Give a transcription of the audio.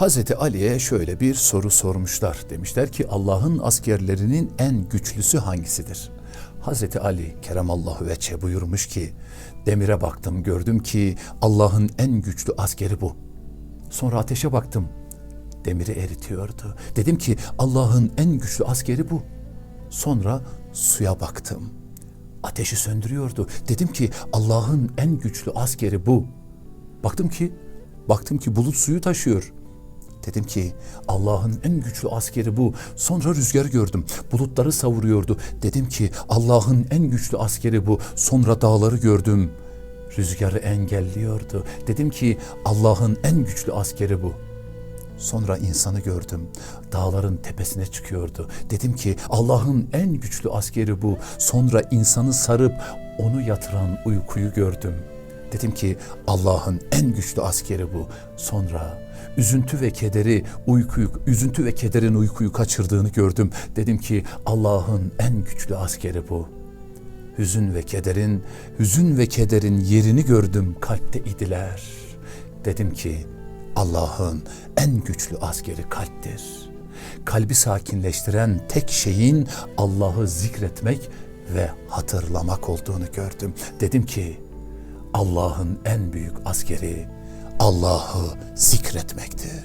Hazreti Ali'ye şöyle bir soru sormuşlar. Demişler ki Allah'ın askerlerinin en güçlüsü hangisidir? Hazreti Ali keremallahu veçe buyurmuş ki demire baktım gördüm ki Allah'ın en güçlü askeri bu. Sonra ateşe baktım demiri eritiyordu. Dedim ki Allah'ın en güçlü askeri bu. Sonra suya baktım. Ateşi söndürüyordu. Dedim ki Allah'ın en güçlü askeri bu. Baktım ki baktım ki bulut suyu taşıyor. Dedim ki Allah'ın en güçlü askeri bu. Sonra rüzgar gördüm. Bulutları savuruyordu. Dedim ki Allah'ın en güçlü askeri bu. Sonra dağları gördüm. Rüzgarı engelliyordu. Dedim ki Allah'ın en güçlü askeri bu. Sonra insanı gördüm. Dağların tepesine çıkıyordu. Dedim ki Allah'ın en güçlü askeri bu. Sonra insanı sarıp onu yatıran uykuyu gördüm. Dedim ki Allah'ın en güçlü askeri bu. Sonra üzüntü ve kederi uykuyu üzüntü ve kederin uykuyu kaçırdığını gördüm. Dedim ki Allah'ın en güçlü askeri bu. Hüzün ve kederin hüzün ve kederin yerini gördüm kalpte idiler. Dedim ki Allah'ın en güçlü askeri kalptir. Kalbi sakinleştiren tek şeyin Allah'ı zikretmek ve hatırlamak olduğunu gördüm. Dedim ki Allah'ın en büyük askeri Allah'ı zikretmektir.